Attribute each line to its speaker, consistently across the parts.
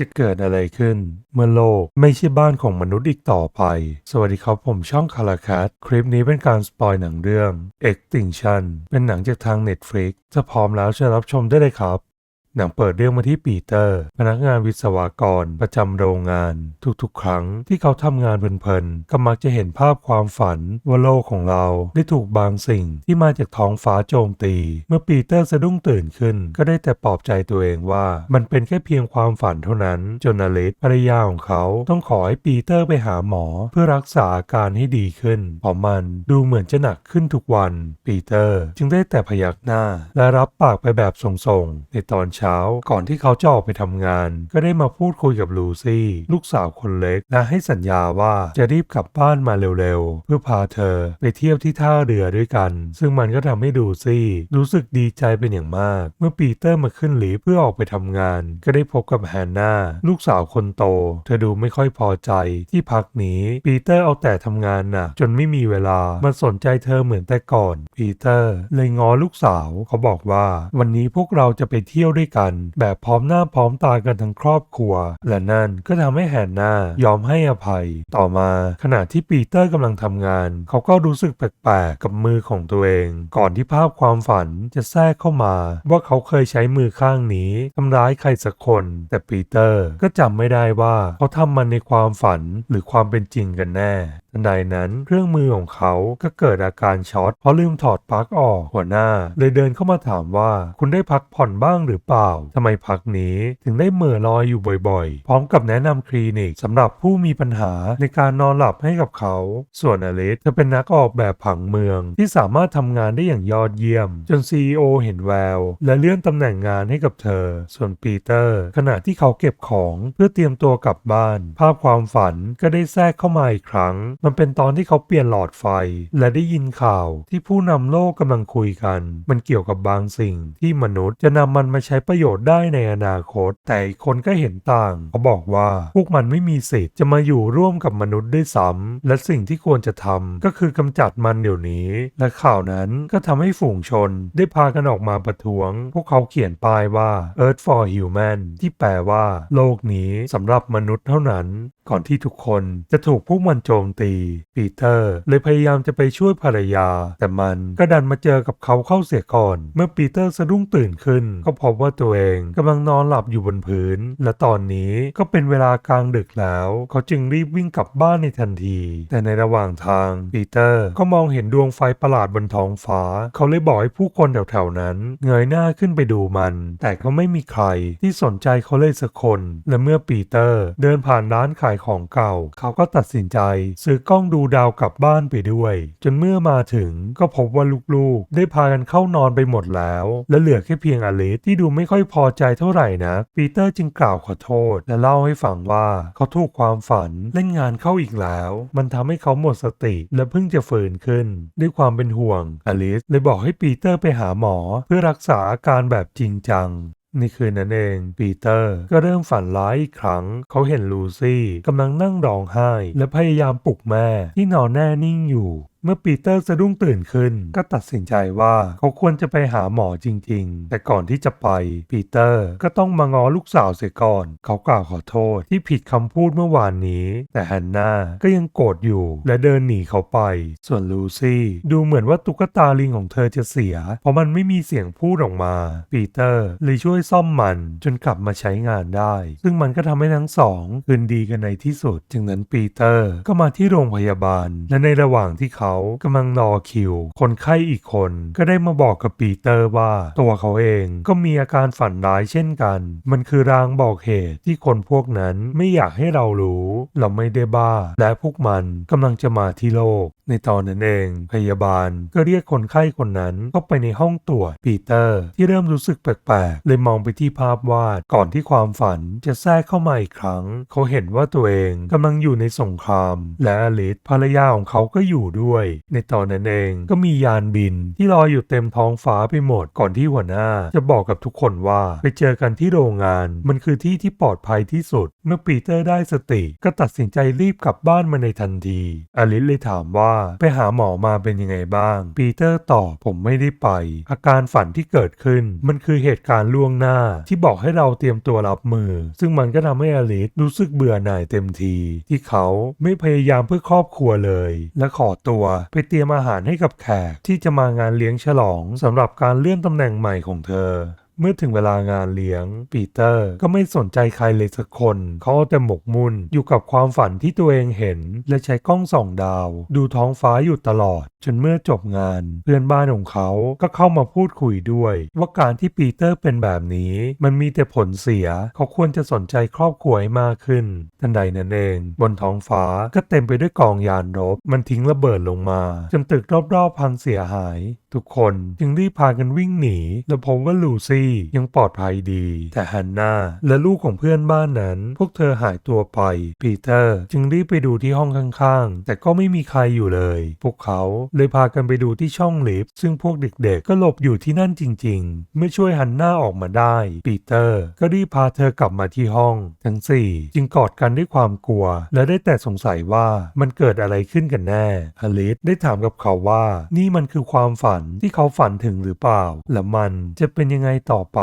Speaker 1: จะเกิดอะไรขึ้น เมื่อโลกไม่ใช่บ้านของมนุษย์อีกต่อไป สวัสดีครับผมช่องคาราคัสคลิปนี้เป็นการสปอยหนังเรื่อง Extinction เป็นหนังจากทาง Netflix ถ้าพร้อมแล้วเชิญรับชมได้เลยครับ หนังเปิดเรื่องมาที่ปีเตอร์ พนักงานวิศวกรประจำโรงงาน ทุกๆ ครั้งที่เขาทำงานเพลินๆก็มักจะเห็นภาพความฝันว่าโลกของเราได้ถูกบางสิ่งที่มาจากท้องฟ้าโจมตี เมื่อปีเตอร์สะดุ้งตื่นขึ้น ก็ได้แต่ปลอบใจตัวเองว่า มันเป็นแค่เพียงความฝันเท่านั้นจนอลิสภรรยาของเขาต้องขอให้ปีเตอร์ไปหาหมอเพื่อรักษาอาการให้ดีขึ้นเพราะมันดูเหมือนจะหนักขึ้นทุกวัน ปีเตอร์จึงได้แต่พยักหน้า และรับปากไปแบบส่งๆในตอนเช้า ก่อนที่เขาจะออกไปทำงาน ก็ได้มาพูดคุยกับลูซี่ ลูกสาวคนเล็ก และให้สัญญาว่าจะรีบกลับบ้านมาเร็วๆ เพื่อพาเธอไปเที่ยวที่ท่าเรือด้วยกัน ซึ่งมันก็ทำให้ลูซี่รู้สึกดีใจเป็นอย่างมาก เมื่อปีเตอร์มาขึ้นลิฟต์เพื่อออกไปทำงาน ก็ได้พบกับแฮนนาลูกสาวคนโต เธอดูไม่ค่อยพอใจที่พักนี้ปีเตอร์เอาแต่ทำงานน่ะ จนไม่มีเวลามาสนใจเธอเหมือนแต่ก่อนปีเตอร์เลยง้อลูกสาวเขาบอกว่า วันนี้พวกเราจะไปเที่ยวด้วยกันแบบพร้อมหน้าพร้อมตากันทั้งครอบครัว และนั่นก็ทำให้แฮนนายอมให้อภัย ต่อมาขณะที่ปีเตอร์กำลังทำงาน เขาก็รู้สึกแปลกๆกับมือของตัวเอง ก่อนที่ภาพความฝันจะแทรกเข้ามา ว่าเขาเคยใช้มือข้างนี้ทำร้ายใครสักคน แต่ปีเตอร์ก็จำไม่ได้ว่าเขาทำมันในความฝันหรือความเป็นจริงกันแน่ทันใดนั้นเครื่องมือของเขาก็เกิดอาการช็อตเพราะลืมถอดปลั๊กออกหัวหน้า เลยเดินเข้ามาถามว่าคุณได้พักผ่อนบ้างหรือเปล่าทำไมพักนี้ถึงได้เหม่อลอยอยู่บ่อยๆ พร้อมกับแนะนำคลินิกสำหรับผู้มีปัญหาในการนอนหลับให้กับเขา ส่วนอลิสเธอเป็นนักออกแบบผังเมืองที่สามารถทำงานได้อย่างยอดเยี่ยม จน CEO เห็นแวว และเลื่อนตำแหน่งงานให้กับเธอ ส่วนปีเตอร์ ขณะที่เขาเก็บของเพื่อเตรียมตัวกลับบ้าน ภาพความฝันก็ได้แทรกเข้ามาอีกครั้งมันเป็นตอนที่เขาเปลี่ยนหลอดไฟ และได้ยินข่าวที่ผู้นำโลกกำลังคุยกัน มันเกี่ยวกับบางสิ่งที่มนุษย์จะนำมันมาใช้ประโยชน์ได้ในอนาคต แต่อีกคนก็เห็นต่าง เขาบอกว่าพวกมันไม่มีสิทธิ์จะมาอยู่ร่วมกับมนุษย์ด้วยซ้ำและสิ่งที่ควรจะทำก็คือกำจัดมันเดี๋ยวนี้ และข่าวนั้นก็ทำให้ฝูงชนได้พากันออกมาประท้วง พวกเขาเขียนป้ายว่า Earth for Human ที่แปลว่า โลกนี้สำหรับมนุษย์เท่านั้น ก่อนที่ทุกคนจะถูกพวกมันโจมตีปีเตอร์เลยพยายามจะไปช่วยภรรยา แต่มันก็ดันมาเจอกับเขาเข้าเสียก่อน เมื่อปีเตอร์สะดุ้งตื่นขึ้น ก็พบว่าตัวเองกำลังนอนหลับอยู่บนพื้น และตอนนี้ก็เป็นเวลากลางดึกแล้ว เขาจึงรีบวิ่งกลับบ้านในทันที แต่ในระหว่างทางปีเตอร์ก็มองเห็นดวงไฟประหลาดบนท้องฟ้า เขาเลยบอกให้ผู้คนแถวๆนั้น เงยหน้าขึ้นไปดูมัน แต่ก็ไม่มีใครที่สนใจเขาเลยสักคน และเมื่อปีเตอร์ เดินผ่านร้านขายของเก่า เขาก็ตัดสินใจซื้อกล้องดูดาวกลับบ้านไปด้วย จนเมื่อมาถึงก็พบว่าลูกๆ ได้พากันเข้านอนไปหมดแล้ว และเหลือแค่เพียงอลิสที่ดูไม่ค่อยพอใจเท่าไหร่นะปีเตอร์จึงกล่าวขอโทษ และเล่าให้ฟังว่าเขาถูกความฝันเล่นงานเข้าอีกแล้ว มันทำให้เขาหมดสติและเพิ่งจะฟื้นขึ้น ด้วยความเป็นห่วงอลิสเลยบอกให้ปีเตอร์ไปหาหมอเพื่อรักษาอาการแบบจริงจัง ในคืนนั้นเอง ปีเตอร์ก็เริ่มฝันร้ายอีกครั้ง เขาเห็นลูซี่กำลังนั่งร้องไห้ และพยายามปลุกแม่ที่นอนแน่นิ่งอยู่ เมื่อปีเตอร์สะดุ้งตื่นขึ้น ก็ตัดสินใจว่าเขาควรจะไปหาหมอจริง ๆ แต่ก่อนที่จะไป ปีเตอร์ก็ต้องมางอลูกสาวเสียก่อน เขากล่าวขอโทษที่ผิดคำพูดเมื่อวานนี้ แต่ฮันนาก็ยังโกรธอยู่ และเดินหนีเขาไป ส่วนลูซี่ดูเหมือนว่าตุ๊กตาลิงของเธอจะเสีย เพราะมันไม่มีเสียงพูดออกมา ปีเตอร์เลยช่วยซ่อมมันจนกลับมาใช้งานได้ ซึ่งมันก็ทำให้ทั้งสองคืนดีกันในที่สุด จึงนั้นปีเตอร์ก็มาที่โรงพยาบาล และในระหว่างที่เขากำลังรอคิว คนไข้อีกคน ก็ได้มาบอกกับปีเตอร์ว่าตัวเขาเองก็มีอาการฝันร้ายเช่นกัน มันคือรางบอกเหตุที่คนพวกนั้นไม่อยากให้เรารู้ เราไม่ได้บ้า และพวกมันกำลังจะมาที่โลก ในตอนนั้นเอง พยาบาลก็เรียกคนไข้คนนั้นเข้าไปในห้องตรวจปีเตอร์ ที่เริ่มรู้สึกแปลกๆเลยมองไปที่ภาพวาดก่อนที่ความฝันจะแทรกเข้ามาอีกครั้ง เขาเห็นว่าตัวเองกำลังอยู่ในสงคราม และอลิสภรรยาของเขาก็อยู่ด้วยในตอนนั้นเองก็มียานบินที่ลอยอยู่เต็มท้องฟ้าไปหมดก่อนที่หัวหน้า จะบอกกับทุกคนว่าไปเจอกันที่โรงงาน มันคือที่ที่ปลอดภัยที่สุด เมื่อปีเตอร์ได้สติ ก็ตัดสินใจรีบกลับบ้านมาในทันที อลิสเลยถามว่าไปหาหมอมาเป็นยังไงบ้าง ปีเตอร์ตอบผมไม่ได้ไป อาการฝันที่เกิดขึ้น มันคือเหตุการณ์ล่วงหน้า ที่บอกให้เราเตรียมตัวรับมือ ซึ่งมันก็ทำให้อลิสรู้สึกเบื่อหน่ายเต็มที ที่เขาไม่พยายามเพื่อครอบครัวเลย และขอตัวไปเตรียมอาหารให้กับแขกที่จะมางานเลี้ยงฉลองสำหรับการเลื่อนตำแหน่งใหม่ของเธอ เมื่อถึงเวลางานเลี้ยง ปีเตอร์ก็ไม่สนใจใครเลยสักคน เขาเอาแต่หมกมุ่นอยู่กับความฝันที่ตัวเองเห็น และใช้กล้องส่องดาว ดูท้องฟ้าอยู่ตลอด จนเมื่อจบงาน เพื่อนบ้านของเขาก็เข้ามาพูดคุยด้วย ว่าการที่ปีเตอร์เป็นแบบนี้ มันมีแต่ผลเสีย เขาควรจะสนใจครอบครัวให้มากขึ้น ทันใดนั้นเอง บนท้องฟ้าก็เต็มไปด้วยกองยานรบ มันทิ้งระเบิดลงมาจนตึกรอบๆพังเสียหาย ทุกคนจึงรีบพากันวิ่งหนี และพบว่าลูซี่ยังปลอดภัยดี แต่ฮันนาและลูกของเพื่อนบ้านนั้น พวกเธอหายตัวไป ปีเตอร์จึงรีบไปดูที่ห้องข้างๆ แต่ก็ไม่มีใครอยู่เลย พวกเขาเลยพากันไปดูที่ช่องลิฟต์ซึ่งพวกเด็กๆ ก็หลบอยู่ที่นั่นจริงๆ เมื่อช่วยฮันนาออกมาได้ ปีเตอร์ก็รีบพาเธอกลับมาที่ห้อง ทั้งสี่จึงกอดกันด้วยความกลัว และได้แต่สงสัยว่ามันเกิดอะไรขึ้นกันแน่อลิสได้ถามกับเขาว่า นี่มันคือความฝันที่เขาฝันถึงหรือเปล่า และมันจะเป็นยังไงต่อไป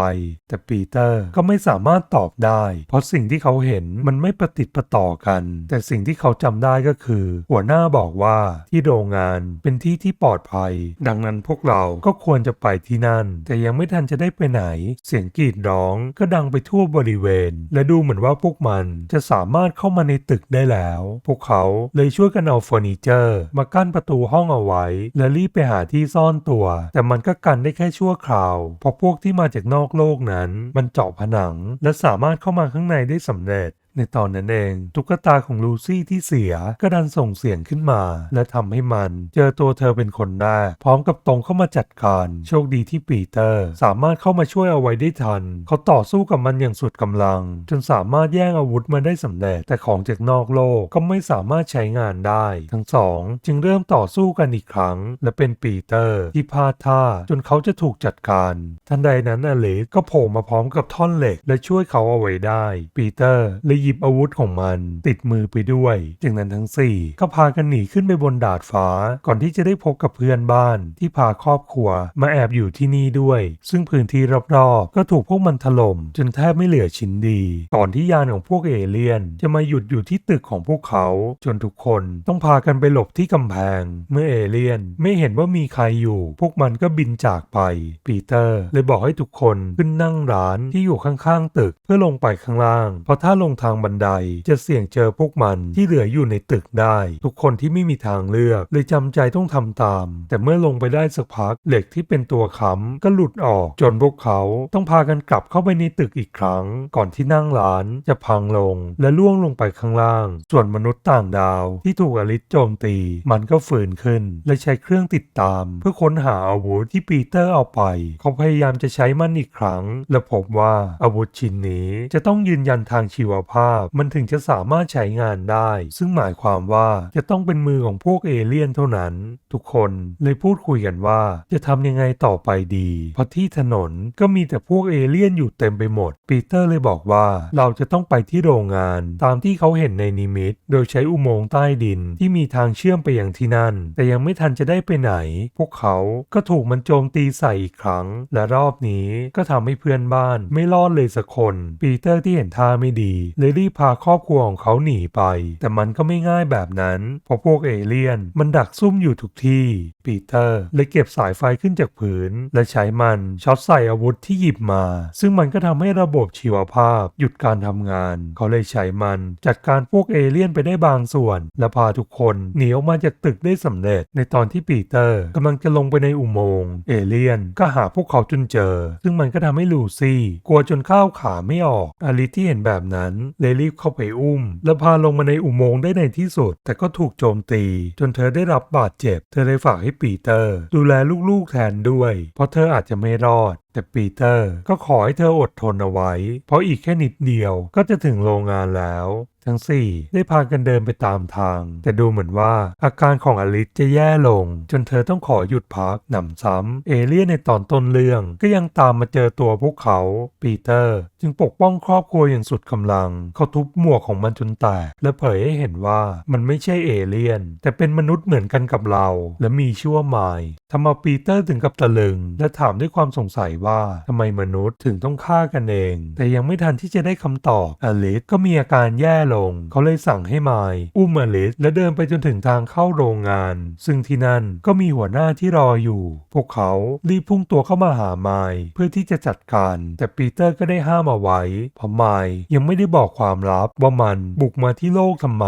Speaker 1: แต่ปีเตอร์ก็ไม่สามารถตอบได้ เพราะสิ่งที่เขาเห็นมันไม่ประติดประต่อกัน แต่สิ่งที่เขาจำได้ก็คือ หัวหน้าบอกว่าที่โรงงานเป็นที่ที่ปลอดภัย ดังนั้นพวกเราก็ควรจะไปที่นั่น แต่ยังไม่ทันจะได้ไปไหน เสียงกรีดร้องก็ดังไปทั่วบริเวณ และดูเหมือนว่าพวกมันจะสามารถเข้ามาในตึกได้แล้ว พวกเขาเลยช่วยกันเอาเฟอร์นิเจอร์ มากั้นประตูห้องเอาไว้ และรีบไปหาที่ซ่อนตัว แต่มันก็กันได้แค่ชั่วคราว เพราะพวกที่มาจากนอกโลกนั้น มันเจาะผนัง และสามารถเข้ามาข้างในได้สำเร็จ ในตอนนั้นเอง ตุ๊กตาของลูซี่ที่เสียก็ดันส่งเสียงขึ้นมา และทำให้มันเจอตัวเธอเป็นคนแรกพร้อมกับตรงเข้ามาจัดการ โชคดีที่ปีเตอร์ สามารถเข้ามาช่วยเอาไว้ได้ทัน เขาต่อสู้กับมันอย่างสุดกำลัง จนสามารถแย่งอาวุธมาได้สำเร็จ แต่ของจากนอกโลกก็ไม่สามารถใช้งานได้ ทั้งสองจึงเริ่มต่อสู้กันอีกครั้ง และเป็นปีเตอร์ที่พลาดท่าจนเขาจะถูกจัดการ ทันใดนั้นอเลสก็โผล่มาพร้อมกับท่อนเหล็ก และช่วยเขาเอาไว้ได้ ปีเตอร์เลยยิบอาวุธของมันติดมือไปด้วยจากนั้นทั้งสี่ก็พากันหนีขึ้นไปบนดาดฟ้า ก่อนที่จะได้พบกับเพื่อนบ้านที่พาครอบครัวมาแอบอยู่ที่นี่ด้วย ซึ่งพื้นที่รอบๆก็ถูกพวกมันถล่มจนแทบไม่เหลือชิ้นดี ก่อนที่ยานของพวกเอเลี่ยน จะมาหยุดอยู่ที่ตึกของพวกเขา จนทุกคนต้องพากันไปหลบที่กำแพง เมื่อเอเลี่ยนไม่เห็นว่ามีใครอยู่ พวกมันก็บินจากไป ปีเตอร์เลยบอกให้ทุกคนขึ้นนั่งร้านที่อยู่ข้างๆตึกเพื่อลงไปข้างล่าง เพราะถ้าลงทางบันได จะเสี่ยงเจอพวกมันที่เหลืออยู่ในตึกได้ ทุกคนที่ไม่มีทางเลือกเลยจำใจต้องทำตาม แต่เมื่อลงไปได้สักพักเหล็กที่เป็นตัวค้ำก็หลุดออก จนพวกเขาต้องพากันกลับเข้าไปในตึกอีกครั้ง ก่อนที่นั่งร้านจะพังลงและล่วงลงไปข้างล่าง ส่วนมนุษย์ต่างดาว ที่ถูกอลิสโจมตี มันก็ฝืนขึ้น และใช้เครื่องติดตาม เพื่อค้นหาอาวุธที่ปีเตอร์เอาไป เขาพยายามจะใช้มันอีกครั้ง และพบว่าอาวุธชิ้นนี้จะต้องยืนยันทางชีวภาพมันถึงจะสามารถใช้งานได้ ซึ่งหมายความว่าจะต้องเป็นมือของพวกเอเลี่ยนเท่านั้น ทุกคนเลยพูดคุยกันว่าจะทำยังไงต่อไปดี เพราะที่ถนนก็มีแต่พวกเอเลี่ยนอยู่เต็มไปหมด ปีเตอร์เลยบอกว่าเราจะต้องไปที่โรงงาน ตามที่เขาเห็นในนิมิต โดยใช้อุโมงค์ใต้ดินที่มีทางเชื่อมไปยังที่นั่น แต่ยังไม่ทันจะได้ไปไหน พวกเขาก็ถูกมันโจมตีใส่อีกครั้ง และรอบนี้ก็ทำให้เพื่อนบ้านไม่รอดเลยสักคน ปีเตอร์ที่เห็นท่าไม่ดีเลยรีบพาครอบครัวของเขาหนีไป แต่มันก็ไม่ง่ายแบบนั้น เพราะพวกเอเลี่ยนมันดักซุ่มอยู่ทุกที่ ปีเตอร์เลยเก็บสายไฟขึ้นจากผืน และใช้มันช็อตใส่อาวุธที่หยิบมา ซึ่งมันก็ทำให้ระบบชีวภาพ หยุดการทำงาน เขาเลยใช้มันจัดการพวกเอเลี่ยนไปได้บางส่วน และพาทุกคนหนีออกมาจากตึกได้สำเร็จ ในตอนที่ปีเตอร์กำลังจะลงไปในอุโมงค์เอเลี่ยนก็หาพวกเขาจนเจอ ซึ่งมันก็ทำให้ลูซี่กลัวจนข้าวขาไม่ออกอลิที่เห็นแบบนั้นเลยรีบเข้าไปอุ้ม และพาลงมาในอุโมงค์ได้ในที่สุด แต่ก็ถูกโจมตี จนเธอได้รับบาดเจ็บ เธอเลยฝากให้ปีเตอร์ ดูแลลูกๆแทนด้วย เพราะเธออาจจะไม่รอด แต่ปีเตอร์ก็ขอให้เธออดทนเอาไว้ เพราะอีกแค่นิดเดียวก็จะถึงโรงงานแล้ว ทั้งสี่ได้พากันเดินไปตามทาง แต่ดูเหมือนว่าอาการของอลิสจะแย่ลง จนเธอต้องขอหยุดพักหนำซ้ำเอเลี่ยนในตอนต้นเรื่อง ก็ยังตามมาเจอตัวพวกเขา ปีเตอร์ จึงปกป้องครอบครัวอย่างสุดกำลัง เขาทุบหมวกของมันจนแตกและเผยให้เห็นว่ามันไม่ใช่เอเลี่ยน แต่เป็นมนุษย์เหมือนกันกับเรา และมีชื่อว่าไมล์ทำเอาปีเตอร์ถึงกับตะลึง และถามด้วยความสงสัยว่าทำไมมนุษย์ถึงต้องฆ่ากันเอง แต่ยังไม่ทันที่จะได้คำตอบอลิสก็มีอาการแย่ลง เขาเลยสั่งให้ไมล์อุ้มอลิสและเดินไปจนถึงทางเข้าโรงงาน ซึ่งที่นั่นก็มีหัวหน้าที่รออยู่ พวกเขารีบพุ่งตัวเข้ามาหาไมล์เพื่อที่จะจัดการ แต่ปีเตอร์ก็ได้ห้ามเอาไว้เพราะไมล์ยังไม่ได้บอกความลับว่ามันบุกมาที่โลกทำไม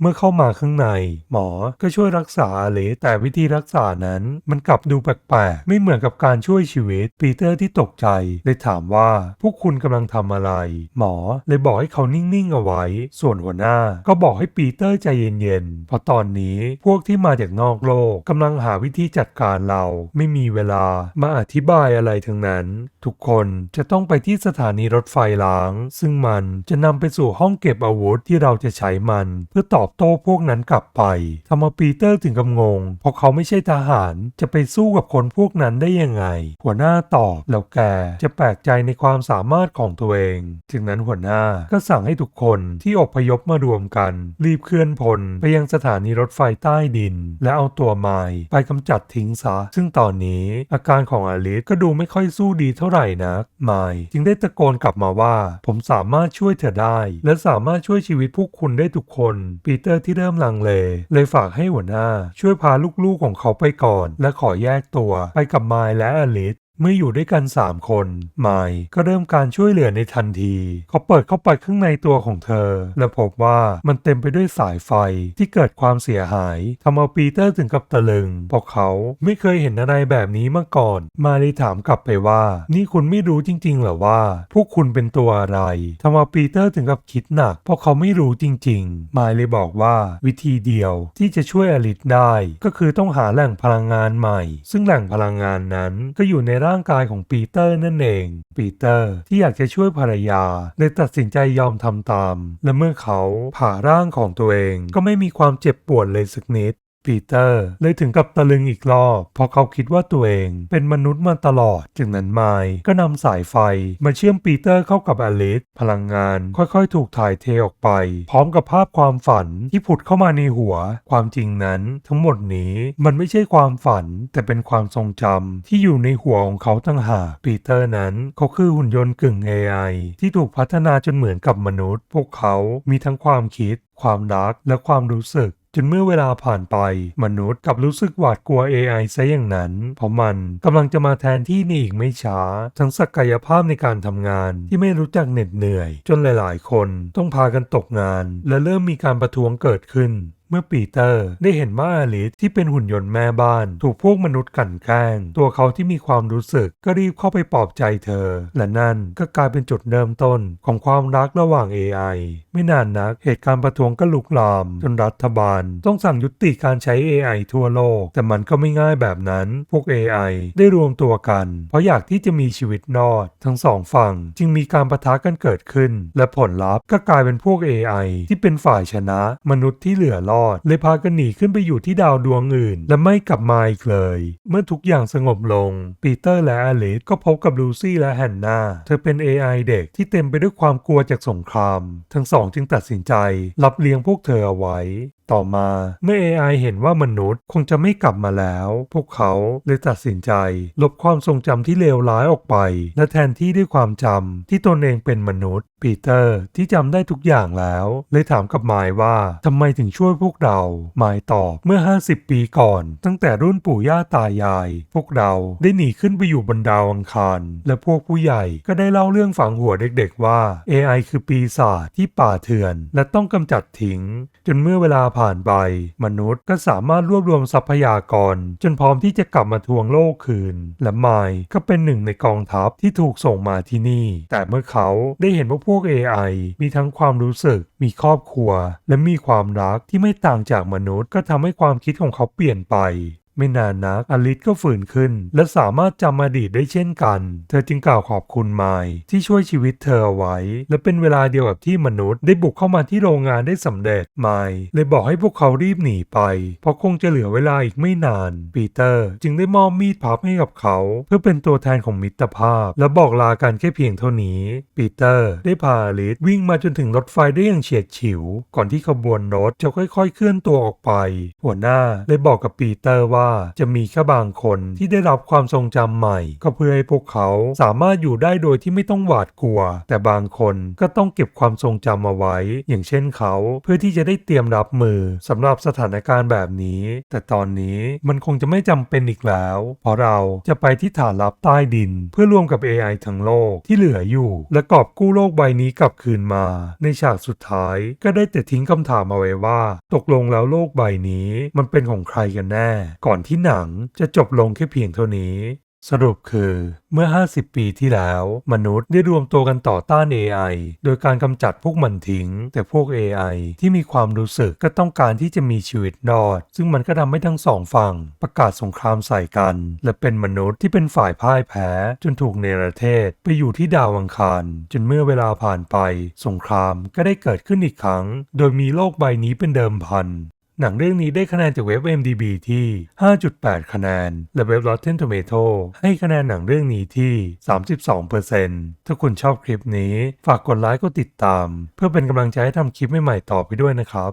Speaker 1: เมื่อเข้ามาข้างใน หมอก็ช่วยรักษาอลิสแต่วิธีรักษานั้นมันกลับดูแปลกๆ ไม่เหมือนกับการช่วยชีวิต ปีเตอร์ที่ตกใจเลยถามว่าพวกคุณกำลังทำอะไร หมอเลยบอกให้เขานิ่งๆเอาไว้ ส่วนหัวหน้าก็บอกให้ปีเตอร์ใจเย็นๆเพราะตอนนี้พวกที่มาจากนอกโลกกำลังหาวิธีจัดการเรา ไม่มีเวลามาอธิบายอะไรทั้งนั้น ทุกคนจะต้องไปที่สถานีรถไฟล้าง ซึ่งมันจะนำไปสู่ห้องเก็บอาวุธที่เราจะใช้มันเพื่อตอบโต้พวกนั้นกลับไปทำเอาปีเตอร์ถึงกับงง เพราะเขาไม่ใช่ทหารจะไปสู้กับคนพวกนั้นได้ยังไง หัวหน้าตอบแล้วแกจะแปลกใจในความสามารถของตัวเอง จึงนั้นหัวหน้าก็สั่งให้ทุกคนที่อพยพมารวมกัน รีบเคลื่อนพลไปยังสถานีรถไฟใต้ดิน และเอาตัวไมล์ไปกำจัดทิ้งซะ ซึ่งตอนนี้อาการของอลิสก็ดูไม่ค่อยสู้ดีเท่าไหร่นักไมล์จึงได้ตะโกนกลับมาว่า ผมสามารถช่วยเธอได้ และสามารถช่วยชีวิตพวกคุณได้ทุกคนปีเตอร์ที่เริ่มลังเล เลยฝากให้หัวหน้า ช่วยพาลูกๆของเขาไปก่อน และขอแยกตัวไปกับไมล์และอลิส เมื่ออยู่ด้วยกัน 3 คนไมล์ก็เริ่มการช่วยเหลือในทันที เขาเปิดเข้าไปข้างในตัวของเธอ และพบว่ามันเต็มไปด้วยสายไฟที่เกิดความเสียหายทำเอาปีเตอร์ถึงกับตะลึงเพราะเขาไม่เคยเห็นอะไรแบบนี้มาก่อน มาเลยถามกลับไปว่า นี่คุณไม่รู้จริงๆเหรอว่า พวกคุณเป็นตัวอะไรทำเอาปีเตอร์ถึงกับคิดหนัก เพราะเขาไม่รู้จริงๆมายเลยบอกว่าวิธีเดียวที่จะช่วยอลิสได้ ก็คือต้องหาแหล่งพลังงานใหม่ ซึ่งแหล่งพลังงานนั้นก็อยู่ในร่างกายของปีเตอร์นั่นเอง ปีเตอร์ที่อยากจะช่วยภรรยาเลยตัดสินใจยอมทำตาม และเมื่อเขาผ่าร่างของตัวเองก็ไม่มีความเจ็บปวดเลยสักนิด ปีเตอร์เลยถึงกับตะลึงอีกรอบเพราะเขาคิดว่าตัวเองเป็นมนุษย์มาตลอดจึงนั้นไมล์ก็นำสายไฟมาเชื่อมปีเตอร์เข้ากับอลิสพลังงานค่อยๆ ถูกถ่ายเทออกไป พร้อมกับภาพความฝันที่ผุดเข้ามาในหัว ความจริงนั้นทั้งหมดนี้มันไม่ใช่ความฝัน แต่เป็นความทรงจำที่อยู่ในหัวของเขาตั้งหากปีเตอร์นั้นเขาคือหุ่นยนต์กึ่ง AI ที่ถูกพัฒนาจนเหมือนกับมนุษย์ พวกเขามีทั้งความคิดความรักและความรู้สึก นเมื่อเวลาผ่านไป มนุษย์กลับรู้สึกหวาดกลัว AI ซะอย่างนั้น เพราะมันกำลังจะมาแทนที่ในอีกไม่ช้า ทั้งศักยภาพในการทำงานที่ไม่รู้จักเหน็ดเหนื่อย จนหลาย ๆ คนต้องพากันตกงาน และเริ่มมีการประท้วงเกิดขึ้น เมื่อปีเตอร์ได้เห็นว่าอลิสที่เป็นหุ่นยนต์แม่บ้าน ถูกพวกมนุษย์กั่นแกล้ง ตัวเขาที่มีความรู้สึกก็รีบเข้าไปปลอบใจเธอ และนั่นก็กลายเป็นจุดเริ่มต้นของความรักระหว่าง AI ไม่นานนักเหตุการณ์ประท้วงก็ลุกลาม จนรัฐบาล ต้องสั่งยุติการใช้ AI ทั่วโลก แต่มันก็ไม่ง่ายแบบนั้น พวก AI ได้รวมตัวกัน เพราะอยากที่จะมีชีวิตรอด ทั้งสองฝั่งจึงมีการประทะกันเกิดขึ้น และผลลัพธ์ก็กลายเป็นพวก AI ที่เป็นฝ่ายชนะ มนุษย์ที่เหลือรอดเลยพากันหนีขึ้นไปอยู่ที่ดาวดวงอื่น และไม่กลับมาอีกเลย เมื่อทุกอย่างสงบลง ปีเตอร์และอลิสก็พบกับลูซี่และแฮนนาเธอเป็น AI เด็กที่เต็มไปด้วยความกลัวจากสงคราม ทั้งสองจึงตัดสินใจ รับเลี้ยงพวกเธอเอาไว้ ต่อมาเมื่อ AI เห็นว่ามนุษย์คงจะไม่กลับมาแล้ว พวกเขาเลยตัดสินใจ ลบความทรงจำที่เลวร้ายออกไป และแทนที่ด้วยความจำที่ตนเองเป็นมนุษย์ ปีเตอร์ที่จำได้ทุกอย่างแล้ว เลยถามกับไมล์ว่าทำไมถึงช่วยพวกเราไมล์ตอบเมื่อ 50 ปีก่อน ตั้งแต่รุ่นปู่ย่าตายาย พวกเราได้หนีขึ้นไปอยู่บนดาวอังคาร และพวกผู้ใหญ่ก็ได้เล่าเรื่องฝังหัวเด็ก ๆ ว่า AI คือปีศาจที่ป่าเถื่อน และต้องกำจัดทิ้ง จนเมื่อเวลาผ่านไป มนุษย์ก็สามารถรวบรวมทรัพยากร จนพร้อมที่จะกลับมาทวงโลกคืน และไมล์ก็เป็นหนึ่งในกองทัพที่ถูกส่งมาที่นี่ แต่เมื่อเขาได้เห็นว่าพวก AI มีทั้งความรู้สึก มีครอบครัว และมีความรักที่ไม่ต่างจากมนุษย์ ก็ทำให้ความคิดของเขาเปลี่ยนไป ไม่นานนักอลิสก็ฝืนขึ้น และสามารถจำอดีตได้เช่นกัน เธอจึงกล่าวขอบคุณไมล์ที่ช่วยชีวิตเธอเอาไว้ และเป็นเวลาเดียวกับที่มนุษย์ได้บุกเข้ามาที่โรงงานได้สำเร็จไมล์เลยบอกให้พวกเขารีบหนีไป เพราะคงจะเหลือเวลาอีกไม่นาน ปีเตอร์จึงได้มอบมีดพับให้กับเขา เพื่อเป็นตัวแทนของมิตรภาพ และบอกลากันแค่เพียงเท่านี้ปีเตอร์ได้พาอลิสวิ่งมาจนถึงรถไฟได้อย่างเฉียดฉิว ก่อนที่ขบวนรถจะค่อย ๆ เคลื่อนตัวออกไป หัวหน้าได้บอกกับปีเตอร์ว่าจะมีแค่บางคนที่ได้รับความทรงจำใหม่ ก็เพื่อให้พวกเขาสามารถอยู่ได้โดยที่ไม่ต้องหวาดกลัว แต่บางคนก็ต้องเก็บความทรงจำเอาไว้ อย่างเช่นเขาเพื่อที่จะได้เตรียมรับมือสำหรับสถานการณ์แบบนี้ แต่ตอนนี้มันคงจะไม่จำเป็นอีกแล้ว เพราะเราจะไปที่ฐานลับใต้ดิน เพื่อร่วมกับ AI ทั้งโลกที่เหลืออยู่ และกอบกู้โลกใบนี้กลับคืนมา ในฉากสุดท้ายก็ได้แต่ทิ้งคำถามเอาไว้ว่า ตกลงแล้วโลกใบนี้มันเป็นของใครกันแน่ ก่อนอนที่หนังจะจบลงแค่เพียงเท่านี้ สรุปคือเมื่อ 50 ปีที่แล้ว มนุษย์ได้รวมตัวกันต่อต้าน AI โดยการกำจัดพวกมันทิ้ง แต่พวก AI ที่มีความรู้สึกก็ต้องการที่จะมีชีวิตรอด ซึ่งมันก็ทำให้ทั้งสองฝั่งประกาศสงครามใส่กัน และเป็นมนุษย์ที่เป็นฝ่ายพ่ายแพ้ จนถูกเนรเทศไปอยู่ที่ดาวอังคาร จนเมื่อเวลาผ่านไป สงครามก็ได้เกิดขึ้นอีกครั้ง โดยมีโลกใบนี้เป็นเดิมพัน หนังเรื่องนี้ได้คะแนนจากเว็บ MDB ที่ 5.8 คะแนน และเว็บ Rotten Tomato ให้คะแนนหนังเรื่องนี้ที่ 32%ถ้าคุณชอบคลิปนี้ ฝากกดไลค์กดติดตาม เพื่อเป็นกำลังใจให้ทำคลิปใหม่ๆต่อไปด้วยนะครับ